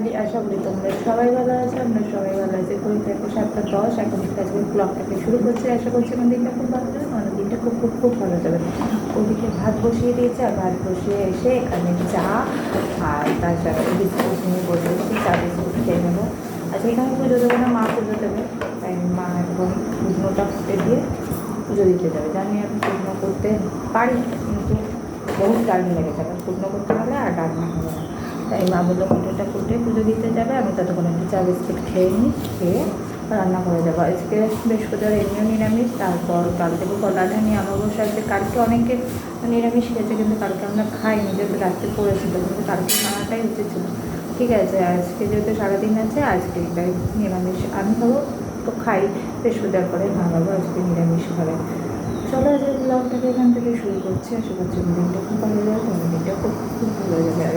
Family আশা করি তোমরা সবাই ভালো আছো, আমরা সবাই ভালো আছি। কুড়ি থেকে সাতটা দশ, এখন আজকে ব্লগটাকে শুরু করছি। আশা করছি আমার দিনটা খুব ভালো যাবে আমার দিনটা খুব খুব খুব ভালো যাবে। ওদিকে ভাত বসিয়ে দিয়েছে, আর ভাত বসিয়ে এসে এখানে চা আর তার সাথে বিস্কুট নিয়ে বসে চা, বিস্কুট খেয়ে নেব। আজকে এখানে পুজো দেবো না, মা পুজো দেবে। তাই মা এখন পুজোটা ফুটে দিয়ে পুজো দিতে যাবে। জানি আমি পূর্ণ করতে পারি, কিন্তু বহু টাইম লেগে যাবে পূর্ণ করতে হলে আর রান্না হবে না। তাই মা বলল পুজোটা ফুটে পুজো দিতে যাবে, আমি ততক্ষণ একটু চা, বিস্কুট খেয়ে নিই, খেয়ে রান্না করে যাব আজকে বৃহস্পতিবার এমনিও নিরামিষ, তারপর কাল থেকে কলাটা নিয়ে অমাবস্যা আছে কালকে অনেকে নিরামিষ খেয়েছে, কিন্তু কালকে আমরা খাইনি, যেহেতু রাত্রে পড়েছিল কিন্তু কালকে খাওয়াটাই উচিত ছিল। ঠিক আছে, আজকে যেহেতু সারাদিন আছে, আজকে এটাই নিরামিষ। আমি খাব তো খাই, বৃহস্পতিবার করে মা বাবা আজকে নিরামিষ খাবে চলো আজকে ব্লগটাকে এখান থেকে শুরু করছি। আশা করছি আমার দিনটা খুব ভালো যাবে তোমার দিনটা খুব খুব ভালো যাবে আর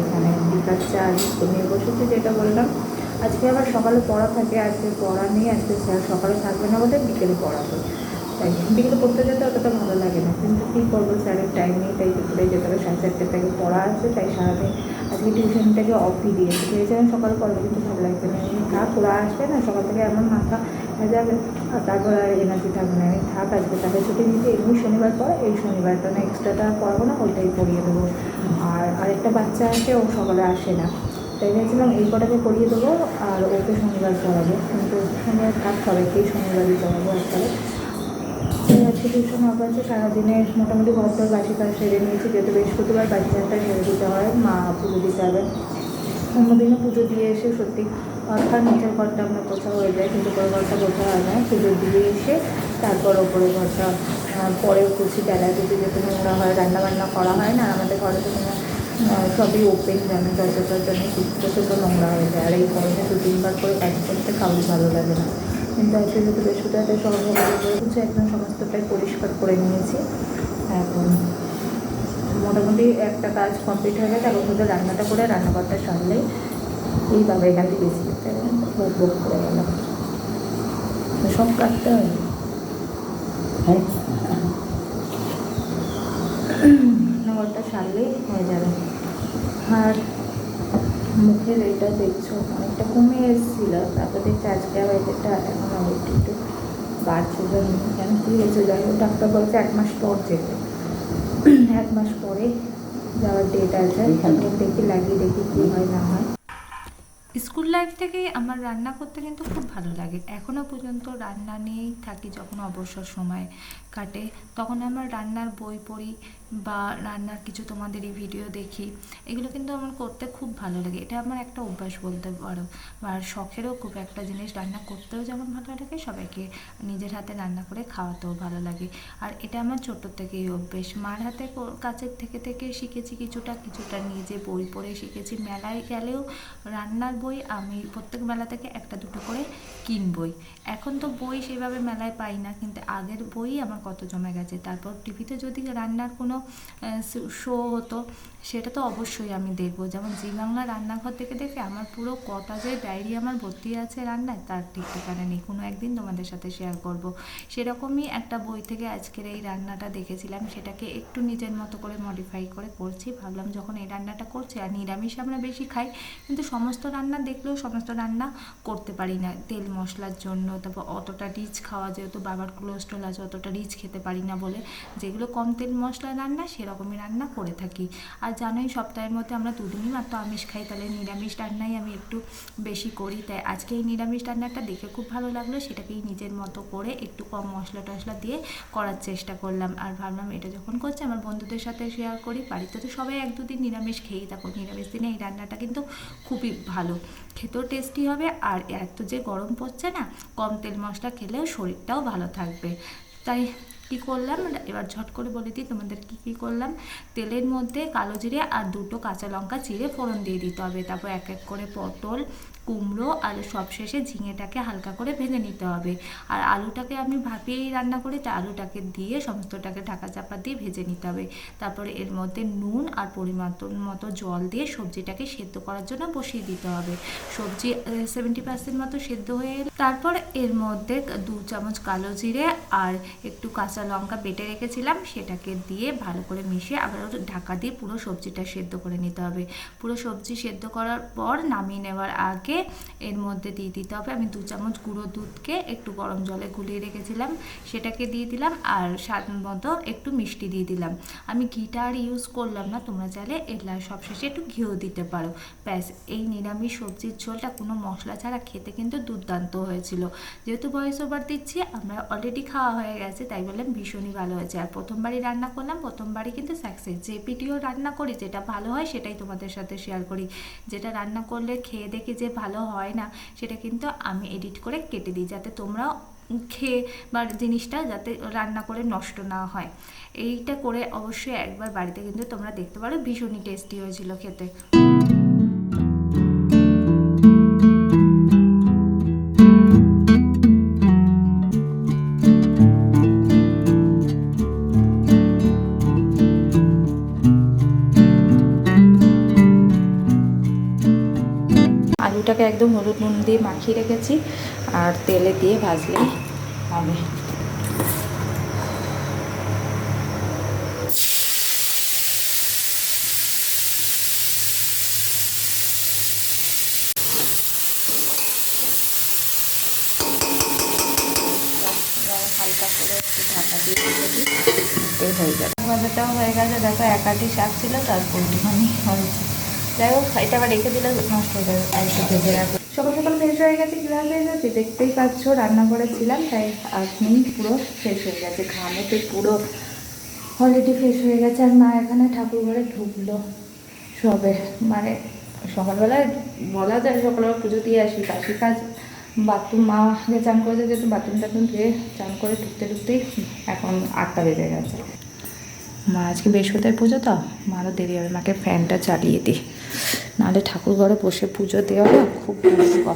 এখানে আজকে চা বসেছে যেটা বললাম। আজকে আবার সকালে পড়া থাকে, আজকে পড়া নেই, আজকে স্যার সকালে থাকবে না বলে বিকেলে পড়াবে তাই বিকেলে পড়তে যেতে অতটা ভালো লাগে না। কিন্তু কী করব, স্যারের টাইম নেই, তাই দুপুরে যেতে হবে। সাড়ে চারটে থেকে পড়া আছে, তাই সারাদিন আজকে টিউশনটাকে অফই দিয়েছে। ভেবেছিলাম সকালে পড়বে কিন্তু ভালো লাগবে না। থাক আসবে না, সকাল থেকে এমন মাথা যাবে আর তারপর আর এনার্জি থাকবে না, আমি থাক আজকে তাকে ছুটি নিতে এমনি শনিবার পরে, এই শনিবারটা না এক্সট্রাটা পড়াবো না, ওইটাই পড়িয়ে দেবো। আর আরেকটা বাচ্চা আছে, ও সকালে আসে না। তাই ভেবেছিলাম এই কটাকে পড়িয়ে দেবো, আর ওকে শনিবার পড়াবো। কিন্তু শনিবার থাক সবাইকেই শনিবারই পড়াবো একবারে আজকে টিউশন অফ আছে সারাদিনে মোটামুটি ঘরটার বাসি কাজ সেরে নিয়েছি, যেহেতু বৃহস্পতিবার বাসি কাজটা সেরে দিতে হয়, মা পুজো দিতে হবে। অন্যদিনও পুজো দিয়ে এসে সত্যি অর্থাৎ নিচের ঘরটা আমরা পোছা হয়ে যায়, কিন্তু উপরের ঘরটা পোছা হয় না। পুজো দিয়ে এসে তারপর ওপরের ঘরটা পরেও কুচি বেলায় যদি যেহেতু নোংরা হয়, রান্নাবান্না করা হয় না, আমাদের ঘরে তো কোনো সবই ওপেন জানো দরজাটার জন্য প্রচণ্ড নোংরা হয়ে যায়। আর এই গরমে দু তিনবার করে কাজ করতে কাউরি ভালো লাগে না। কিন্তু আজকে যেহেতু বৃহস্পতিবার সব করে কিছু একদম সমস্তটাই পরিষ্কার করে নিয়েছি। এখন মোটামুটি একটা কাজ কমপ্লিট হয়ে গেছে এখন শুধু রান্নাটা করে রান্নাঘরটা সারলেই এইভাবে এখান থেকে বেশি ভোগ ভোগ করে গেলাম সব কাটতে হয়। হ্যাঁ। রান্নাঘরটা সারলেই হয়ে যাবে। আর মুখের এটা দেখছ অনেকটা কমে এসেছিল। তারপর দেখছি আজকে আবার এটা এখন আবার একটু একটু বাড়ছে। জন্য কেন কী হয়েছে যাই হোক ডাক্তার বলছে এক মাস পর যেতে। এক মাস পরে যাওয়ার ডেট আছে। দেখি লাগিয়ে দেখি কী হয় না হয়। স্কুল লাইফ থেকেই আমার রান্না করতে কিন্তু খুব ভালো লাগে। এখনও পর্যন্ত রান্না নিয়েই থাকি যখন অবসর সময় কাটে, তখন আমার রান্নার বই পড়ি বা রান্নার কিছু তোমাদেরই ভিডিও দেখি, এগুলো কিন্তু আমার করতে খুব ভালো লাগে। এটা আমার একটা অভ্যাস বলতে পারো। আর শখেরও খুব একটা জিনিস রান্না করতেও যেমন ভালো লাগে, সবাইকে নিজের হাতে রান্না করে খাওয়াতেও ভালো লাগে। আর এটা আমার ছোট থেকেই অভ্যেস। মার হাতে কাছের থেকে থেকে শিখেছি কিছুটা কিছুটা নিজে বই পড়ে শিখেছি। মেলায় গেলেও রান্নার বই আমি প্রত্যেক মেলা থেকে একটা দুটো করে কিনবই। এখন তো বই সেভাবে মেলায় পাই না, কিন্তু আগের বই আমার কত জমে গেছে। তারপর টিভিতে যদি রান্নার কোনো শো হতো, সেটা তো অবশ্যই আমি দেখব। যেমন জি বাংলা রান্নাঘর থেকে দেখে আমার পুরো কটা যে ডায়েরি আমার ভর্তি আছে রান্নায়, তার ঠিক ঠিকানা নেই। কোনো একদিন তোমাদের সাথে শেয়ার করব। সেরকমই একটা বই থেকে আজকের এই রান্নাটা দেখেছিলাম, সেটাকে একটু নিজের মতো করে মডিফাই করে করছি। ভাবলাম যখন এই রান্নাটা করছি, আর নিরামিষ আমরা বেশি খাই, কিন্তু সমস্ত রান্না দেখলেও সমস্ত রান্না করতে পারি না। তেল মশলার জন্য, তারপর অতটা রিচ খাওয়া যেহেতু, বাবার কোলেস্ট্রল আছে, অতটা রিচ খেতে পারি না বলে। যেগুলো কম তেল মশলা রান্না, সেরকমই রান্না করে থাকি। আর জানোই, সপ্তাহের মধ্যে আমরা দুদিনই মাত্র আমিষ খাই, তাহলে নিরামিষ রান্নাই আমি একটু বেশি করি। তাই আজকে এই নিরামিষ রান্নাটা দেখে খুব ভালো লাগল, সেটাকেই নিজের মতো করে একটু কম মশলা টশলা দিয়ে করার চেষ্টা করলাম। আর ভাবলাম, এটা যখন করছি, আমার বন্ধুদের সাথে শেয়ার করি, বাড়িতে তো সবাই এক দুদিন নিরামিষ খেয়েই থাকো নিরামিষ দিনে এই রান্নাটা কিন্তু খুবই ভালো। খেতেও টেস্টি হবে, আর এত যে গরম পড়ছে না, কম তেল মশলা খেলেও শরীরটাও ভালো থাকবে। তাই কি করলাম? এবার ঝট করে বলে দিই তোমাদের কি কি করলাম? তেলের মধ্যে কালো জিরে আর দুটো কাঁচা লঙ্কা চিড়ে ফোড়ন দিয়ে দিতে হবে। তারপর এক এক করে পটল কুমড়ো আর সবশেষে ঝিঙেটাকে হালকা করে ভেজে নিতে হবে। আর আলুটাকে আমি ভাপিয়েই রান্না করি আলুটাকে দিয়ে সমস্তটাকে ঢাকা চাপা দিয়ে ভেজে নিতে হবে। তারপরে এর মধ্যে নুন আর পরিমাণ মতো জল দিয়ে সবজিটাকে সেদ্ধ করার জন্য বসিয়ে দিতে হবে। সবজি সেভেন্টি পার্সেন্ট মতো সেদ্ধ হয়ে তারপর এর মধ্যে দু চামচ কালো জিরে আর একটু কাঁচা লঙ্কা বেটে রেখেছিলাম, সেটাকে দিয়ে ভালো করে মিশিয়ে আবার ঢাকা দিয়ে পুরো সবজিটা সেদ্ধ করে নিতে হবে। পুরো সবজি সেদ্ধ করার পর নামিয়ে নেওয়ার আগে এর মধ্যে দিয়ে দিতে হবে। আমি দু চামচ গুঁড়ো দুধকে একটু গরম জলে গুলিয়ে রেখেছিলাম, সেটাকে দিয়ে দিলাম আর স্বাদ মতো একটু মিষ্টি দিয়ে দিলাম। আমি ঘিটা আর ইউজ করলাম না, তোমরা চাইলে এলা সবশেষে একটু ঘিও দিতে পারো। ব্যাস, এই নিরামিষ সবজির ঝোলটা কোনো মশলা ছাড়া খেতে কিন্তু দুর্দান্ত হয়েছিল। যেহেতু ভয়েস ওভার দিচ্ছি, আমরা অলরেডি খাওয়া হয়ে গেছে, তাই বললাম ভীষণই ভালো হয়েছে। আর প্রথমবারই রান্না করলাম, প্রথমবারই কিন্তু সাকসেস যে ভিডিও রান্না করি, যেটা ভালো হয়, সেটাই তোমাদের সাথে শেয়ার করি। যেটা রান্না করলে খেয়ে দেখি যে ভালো হয় না, সেটা কিন্তু আমি এডিট করে কেটে দিই যাতে তোমরা খেয়ে বা জিনিসটা যাতে রান্না করে নষ্ট না হয়। এইটা করে অবশ্যই একবার বাড়িতে কিন্তু তোমরা দেখতে পারো, ভীষণই টেস্টি হয়েছিল খেতে। মাখিয়ে রেখেছি আর তেলে দিয়ে ভাজলেই হবে। হালকা করে একটু ঢাকা দিয়ে হয়ে ভাজাটাও হয়ে গেছে, দেখো একাটি শাক ছিল, তারপর একটুখানি হয়েছে। যাই হোক, এটা আবার রেখে দিলে নষ্ট হয়ে যাবে, আর একটু ভেজে রাখব। সকাল সকাল ফ্রেশ হয়ে গেছে কীভাবে হয়ে গেছে দেখতেই পাচ্ছ, রান্না করেছিলাম, তাই আপনি পুরো ফ্রেশ হয়ে গেছে ঘামেতে পুরো অলরেডি ফ্রেশ হয়ে গেছে, আর মা এখানে ঠাকুর ঘরে ঢুকলো সবে। মানে সকালবেলায় বলা যায় সকালবেলা পুজো দিয়ে আসি, বাসি কাজ, বাথরুম, মা আগে চান করেছে যেহেতু বাথরুম টাথরুম ধুয়ে চান করে ঢুকতে ঢুকতেই এখন আটটা বেজে গেছে। মা আজকে বৃহস্পতিবার পুজো তো, মারও দেরি হবে, মাকে ফ্যানটা চালিয়ে দিই। নাহলে ঠাকুর ঘরে বসে পুজো দেওয়া না খুব কষ্টকর।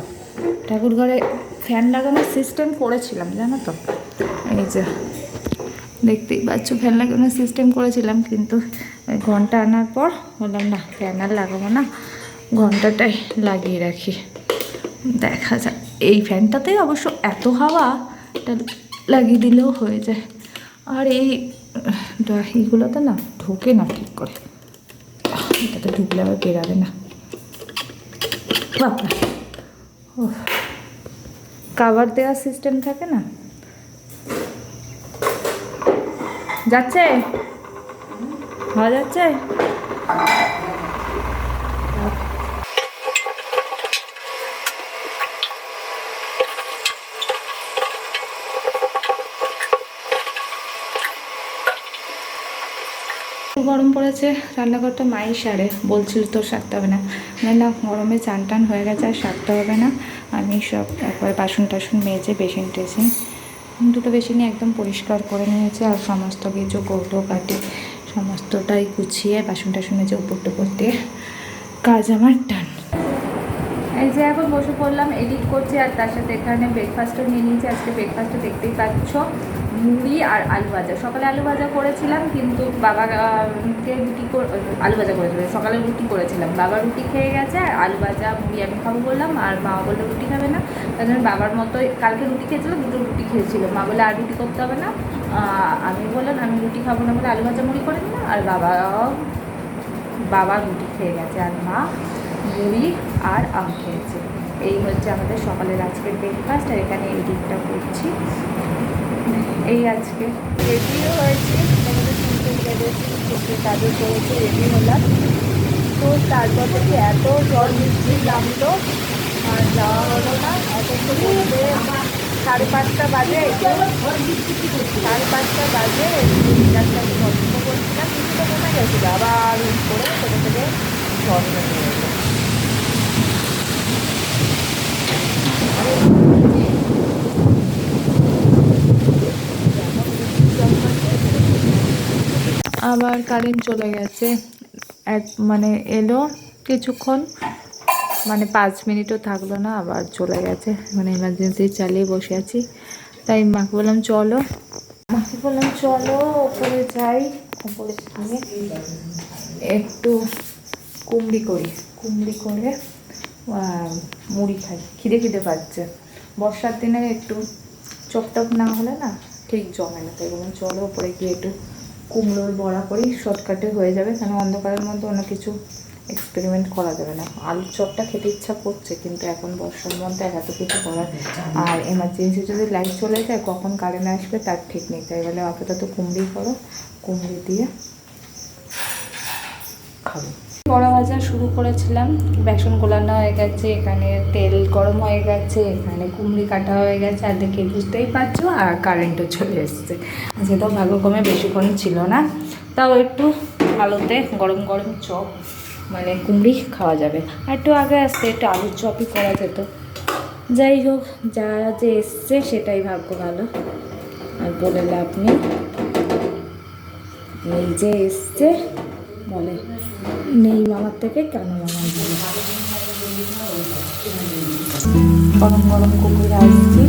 ঠাকুর ঘরে ফ্যান লাগানোর সিস্টেম করেছিলাম, জানো তো? এই যে, দেখতেই পাচ্ছ ফ্যান লাগানোর সিস্টেম করেছিলাম, কিন্তু ঘণ্টা আনার পর বললাম, না, ফ্যান আর লাগাবো না, ঘন্টাটাই লাগিয়ে রাখি। দেখা যাক। এই ফ্যানটাতে অবশ্য এত হাওয়া, এটা লাগিয়ে দিলেও হয়ে যায়। আর এই না ঢোকে না ঠিক করে। এটাতে ঢুকলে আবার বেরাবে না। বাবা ও কাভার দেওয়ার সিস্টেম থাকে না? যাচ্ছে? হওয়া যাচ্ছে? গরম পড়েছে রান্নাঘরটা মাই সারে, বলছিল তোর সারতে হবে না। না, গরমে চান টান হয়ে গেছে, আর সারতে হবে না। আমি সব একবার বাসন টাসন মেজে বেসিন টেসিন, দুটো বেসিনই একদম পরিষ্কার করে নিয়েছে, আর সমস্ত কিছু কৌটো কাটি, সমস্তটাই গুছিয়ে বাসন টাসন মেজে উপর টুপর দিয়ে কাজ আমার টান এই যে এখন বসে পড়লাম এডিট করছি, আর তার সাথে এখানে ব্রেকফাস্টও নিয়ে নিয়েছি। আজকে ব্রেকফাস্টে দেখতেই পাচ্ছ। মুড়ি আর আলু ভাজা। সকালে আলু ভাজা করেছিলাম কিন্তু বাবা আহ, কে রুটি আলু ভাজা করেছিল। সকালে রুটি করেছিলাম। বাবা রুটি খেয়ে গেছে আর আলু ভাজা মুড়ি আমি খাব বললাম আর মা বলল রুটি খাবে না। তার জন্য বাবার মতো কালকে রুটি খেয়েছিল দুটো রুটি খেয়েছিল। মা বলে আর রুটি করতে হবে না। আমি বললাম আমি রুটি খাব না। বলে আলু ভাজা মুড়ি করে দিলাম আর বাবা বাবা রুটি খেয়ে গেছে আর মা মুড়ি আর আম খেয়েছে। এই হচ্ছে আমাদের সকালের আজকের ব্রেকফাস্ট আর এখানে এডিটটা করছি। এই আজকে। রেডিও হয়েছে। আমাদের শুনতে পেরেছি শুনতে কাজও করেছে, রেডি হলাম। তো তারপর থেকে এত জল বৃষ্টি নামলো। আর যাওয়া হলো না। মধ্যে সাড়ে পাঁচটা বাজে। সাড়ে পাঁচটা বাজে। রাস্তা পছন্দ করছিলাম কিছুটা কমে গেছিল আবার করে থেকে থেকে জল নেমে গেছে। আবার কারেন্ট চলে গেছে। এক মানে এলো কিছুক্ষণ মানে পাঁচ মিনিটও থাকল না, আবার চলে গেছে। মানে এমার্জেন্সি চালিয়ে বসে আছি। তাই মাকে বললাম, চলো। মাকে বললাম, চলো, ওপরে যাই। ওপরে গিয়ে একটু কুমড়ি করি। কুমড়ি করে মুড়ি খাই। খিদে খিদে পাচ্ছে। বর্ষার দিনে একটু চপটপ না হলে না ঠিক জমে না। তাই বললাম, চলো, ওপরে গিয়ে একটু কুমড়োর বড়া করি শর্টকাটে হয়ে যাবে, কেন অন্ধকারের মধ্যে অন্য কিছু এক্সপেরিমেন্ট করা যাবে না। আলুর চপটা খেতে ইচ্ছা করছে, কিন্তু এখন বর্ষার মধ্যে এত কিছু করার আর এমার্জেন্সি যদি লাইট চলে যায়, কখন কারেন্ট আসবে তার ঠিক নেই। তাই বলে আপাতত কুমড়ি করো, কুমড়ি দিয়ে খাব। বড়া ভাজা শুরু করেছিলাম। বেসন গোলানো হয়ে গেছে, এখানে তেল গরম হয়ে গেছে, এখানে কুমড়ি কাটা হয়ে গেছে, আর দেখে বুঝতেই পারছ, আর কারেন্টও চলে এসছে। সেটাও ভাগ্যক্রমে বেশিক্ষণ ছিল না, তাও একটু আলোতে গরম গরম চপ মানে কুমড়ি খাওয়া যাবে। আর একটু আগে আসতে একটু আলুর চপই করা যেত। যাই হোক, যা যে এসছে সেটাই ভাগ্য ভালো। আর বলে লাভ নেই। এই যে এসছে, বলে নেই মামার থেকে কেন মামার গরম গরম কুকুর আসছি।